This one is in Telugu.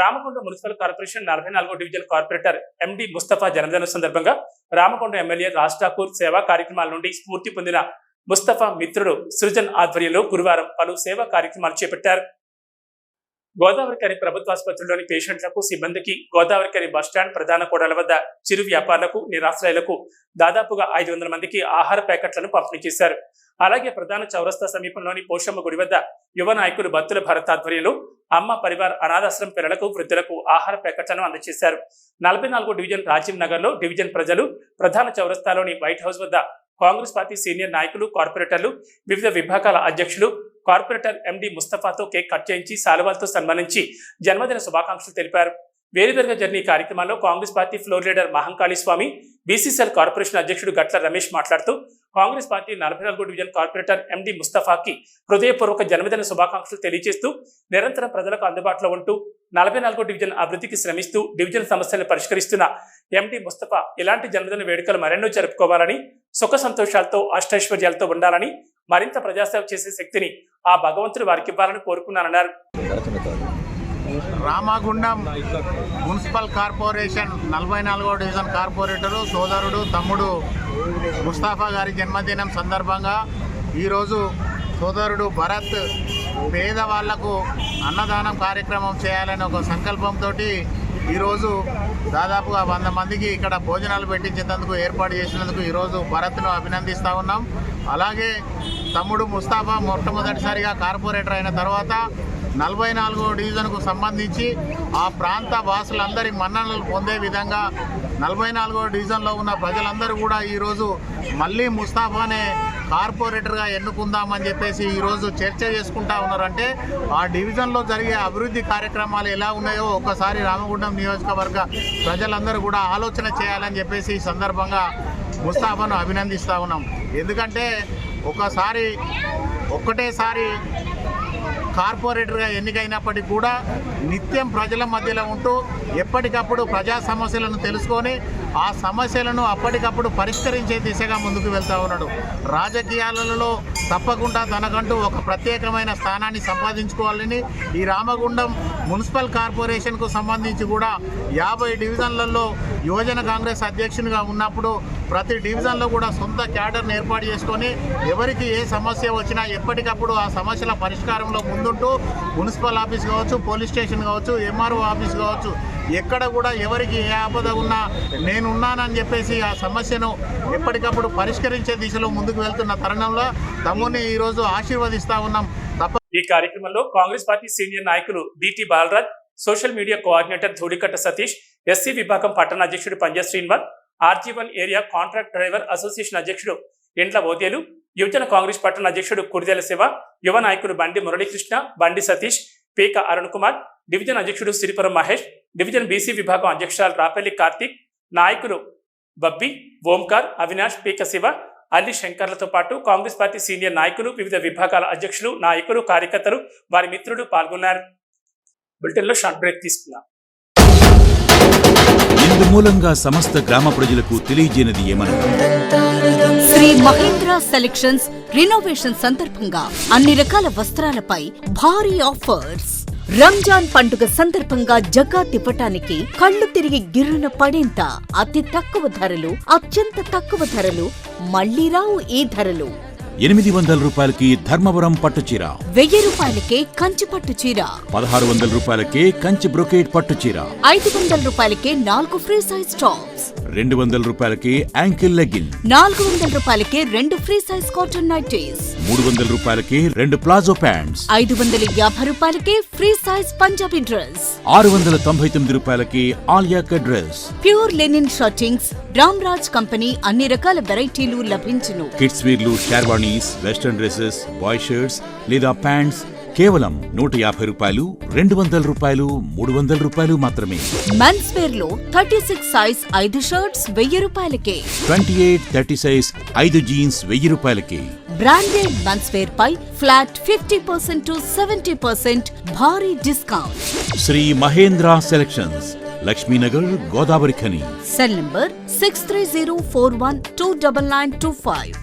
రామకొండ మున్సిపల్ కార్పొరేషన్ నలభై నాలుగో డివిజన్ కార్పొరేటర్ ఎండి ముస్తఫా జన్మదిన సందర్భంగా రామకొండ ఎమ్మెల్యే రాజ్ ఠాకూర్ సేవా కార్యక్రమాల నుండి స్ఫూర్తి పొందిన ముస్తఫా మిత్రుడు సృజన్ ఆధ్వర్యంలో గురువారం పలు సేవా కార్యక్రమాలు చేపట్టారు. గోదావరికని ప్రభుత్వాసుపత్రిలోని పేషెంట్లకు సిబ్బందికి గోదావరికని బస్టాండ్ ప్రధాన కూడల వద్ద చిరు వ్యాపారులకు నిరాశ్రయులకు దాదాపుగా ఐదు వందల మందికి ఆహార ప్యాకెట్లను పంపిణీ చేశారు. అలాగే ప్రధాన చౌరస్తా సమీపంలోని పోషమ్మ గుడి వద్ద యువ నాయకులు భత్తుల భరత్ ఆధ్వర్యంలో అమ్మ పరివార్ అనాథాశ్రమ పిల్లలకు వృద్ధులకు ఆహార ప్యాకెట్లను అందజేశారు. నలభై నాలుగో డివిజన్ రాజీవ్ నగర్లో డివిజన్ ప్రజలు ప్రధాన చౌరస్తాలోని వైట్ హౌస్ వద్ద కాంగ్రెస్ పార్టీ సీనియర్ నాయకులు కార్పొరేటర్లు వివిధ విభాగాల అధ్యక్షులు కార్పొరేటర్ ఎండి ముస్తఫాతో కేక్ కట్ చేయించి సాలువాలతో సన్మానించి జన్మదిన శుభాకాంక్షలు తెలిపారు. వేరువేరుగా జర్నీ ఈ Congress party floor leader Mahankali Swamy BCCL corporation అధ్యక్షుడు గట్ల రమేష్ మాట్లాడుతూ కాంగ్రెస్ పార్టీ నలభై నాలుగో డివిజన్ కార్పొరేటర్ ఎండి ముస్తఫాకి హృదయపూర్వక జన్మదిన శుభాకాంక్షలు తెలియజేస్తూ నిరంతరం ప్రజలకు అందుబాటులో ఉంటూ నలభై నాలుగో డివిజన్ అభివృద్ధికి శ్రమిస్తూ డివిజన్ సమస్యలను పరిష్కరిస్తున్న ఎండి ముస్తఫా ఇలాంటి జన్మదిన వేడుకలు మరెన్నో జరుపుకోవాలని సుఖ సంతోషాలతో అష్టైశ్వర్యాలతో ఉండాలని మరింత ప్రజాసేవ చేసే శక్తిని ఆ భగవంతుడు వారికి ఇవ్వాలని కోరుకున్నానన్నారు. రామగుండం మున్సిపల్ కార్పొరేషన్ నలభై నాలుగో డివిజన్ కార్పొరేటరు సోదరుడు తమ్ముడు ముస్తాఫా గారి జన్మదినం సందర్భంగా ఈరోజు సోదరుడు భరత్ పేదవాళ్ళకు అన్నదానం కార్యక్రమం చేయాలని ఒక సంకల్పంతో ఈరోజు దాదాపుగా వంద మందికి ఇక్కడ భోజనాలు పెట్టించేందుకు ఏర్పాటు చేసినందుకు ఈరోజు భరత్ను అభినందిస్తూ ఉన్నాం. అలాగే తమ్ముడు ముస్తాఫా మొట్టమొదటిసారిగా కార్పొరేటర్ అయిన తర్వాత నలభై నాలుగో డివిజన్కు సంబంధించి ఆ ప్రాంత వాసులందరి మన్ననలు పొందే విధంగా నలభై నాలుగో డివిజన్లో ఉన్న ప్రజలందరూ కూడా ఈరోజు మళ్ళీ ముస్తాఫానే కార్పొరేటర్గా ఎన్నుకుందామని చెప్పేసి ఈరోజు చర్చ చేసుకుంటా ఉన్నారంటే ఆ డివిజన్లో జరిగే అభివృద్ధి కార్యక్రమాలు ఎలా ఉన్నాయో ఒకసారి రామగుండం నియోజకవర్గ ప్రజలందరూ కూడా ఆలోచన చేయాలని చెప్పేసి ఈ సందర్భంగా ముస్తాఫాను అభినందిస్తూ ఉన్నాం. ఎందుకంటే ఒకసారి ఒక్కటేసారి కార్పొరేటర్గా ఎన్నికైనప్పటికీ కూడా నిత్యం ప్రజల మధ్యలో ఉంటూ ఎప్పటికప్పుడు ప్రజా సమస్యలను తెలుసుకొని ఆ సమస్యలను అప్పటికప్పుడు పరిష్కరించే దిశగా ముందుకు వెళ్తూ ఉన్నాడు. రాజకీయాలలో తప్పకుండా తనకంటూ ఒక ప్రత్యేకమైన స్థానాన్ని సంపాదించుకోవాలని ఈ రామగుండం మున్సిపల్ కార్పొరేషన్కు సంబంధించి కూడా యాభై డివిజన్లలో యువజన కాంగ్రెస్ అధ్యక్షునిగా ఉన్నప్పుడు ప్రతి డివిజన్లో కూడా సొంత క్యాడర్ని ఏర్పాటు చేసుకొని ఎవరికి ఏ సమస్య వచ్చినా ఎప్పటికప్పుడు ఆ సమస్యల పరిష్కారంలో ముందుంటూ మున్సిపల్ ఆఫీస్ కావచ్చు పోలీస్ స్టేషన్ కావచ్చు ఎంఆర్ఓ ఆఫీస్ కావచ్చు ఎక్కడ కూడా ఎవరికి ఏ ఆపద ఉన్నా నేనున్నానని చెప్పేసి ఆ సమస్యను ఎప్పటికప్పుడు పరిష్కరించే దిశలో ముందుకు వెళ్తున్న తరుణంలో తమ్ముని ఈరోజు ఆశీర్వదిస్తా ఉన్నాం. తప్ప ఈ కార్యక్రమంలో కాంగ్రెస్ పార్టీ సీనియర్ నాయకులు DT Balraj social media coordinator Dhulikatta Satish SC విభాగం పట్టణ అధ్యక్షుడు Panja Srinivas RG one area contract driver association అధ్యక్షుడు ఎండ్ల ఓదేలు యువజన కాంగ్రెస్ పట్టణ అధ్యక్షుడు కుడిదెల శివ యువ నాయకులు బండి మురళీకృష్ణ బండి సతీష్ పీక అరుణ్ కుమార్ డివిజన్ అధ్యక్షుడు సిరిపురం మహేష్ డివిజన్ బీసీ విభాగం అధ్యక్షురాలు రాపల్లి కార్తీక్ నాయకులు బబ్బి ఓంకార్ అవినాష్ పీక శివ అల్లి శంకర్లతో పాటు కాంగ్రెస్ పార్టీ సీనియర్ నాయకులు వివిధ విభాగాల అధ్యక్షులు నాయకులు కార్యకర్తలు వారి మిత్రులు పాల్గొన్నారు. బులెటిన్లో షార్ట్ బ్రేక్ తీసుకున్నాం మూలంగా సమస్త గ్రామ ప్రజలకు తెలియజేయనిది ఏమనగా శ్రీ మహేంద్ర సెలెక్షన్స్ రినోవేషన్ సందర్భంగా అన్ని రకాల వస్త్రాలపై భారీ ఆఫర్స్. రంజాన్ పండుగ సందర్భంగా జకాత్ ఇవ్వటానికి కళ్ళు తిరిగి గిర్రున పడేంత అతి తక్కువ ధరలు అత్యంత తక్కువ ధరలు మళ్ళీ రావు ఈ ధరలు. ఎనిమిది వందల రూపాయలకి ధర్మవరం పట్టుచీర వెయ్యి రూపాయలకే కంచి పట్టు చీర. పదహారు వందల రూపాయలకే కంచి బ్రొకేట్ పట్టుచీర ఐదు వందల రూపాయలకే నాలుగు ఫ్రీ సైజ్ టాప్స్. రెండు వందల రూపాయలకి యాంకిల్ లెగిన్ నాలుగు వందల రూపాయలకే రెండు ఫ్రీ సైజ్ కాటన్ నైటీస్. మూడు వందల రూపాయలకి రెండు ప్లాజో ప్యాంట్స్. ఐదు వందల యాభై రూపాయలకే ఫ్రీ సైజ్ పంజాబీ డ్రెస్. ఆరు వందల తొంభై తొమ్మిది రూపాయలకి ఆలియాక dress. Pure linen shirtings Ram Raj company అన్ని రకాల వెరైటీలు లభించును. Kids వీర్లు sherwanis western dresses boy shirts లేదా ప్యాంట్స్ కేవలం నూట యాభై రూపాయలు రెండు వందల రూపాయలు మూడు వందల రూపాయలు మాత్రమే. మెన్స్ వేర్లో థర్టీ సిక్స్ సైజ్ ఐదు షర్ట్స్ వెయ్యి రూపాయలకే. ట్వంటీ ఎయిట్ థర్టీ సైజ్ ఐదు జీన్స్ వెయ్యి రూపాయలకి. Branded men's wear pi flat fifty percent to seventy percent భారీ discount Shri Mahendra selections Lakshmi Nagar Godavarikhani. Cell number six three zero four one two double nine two five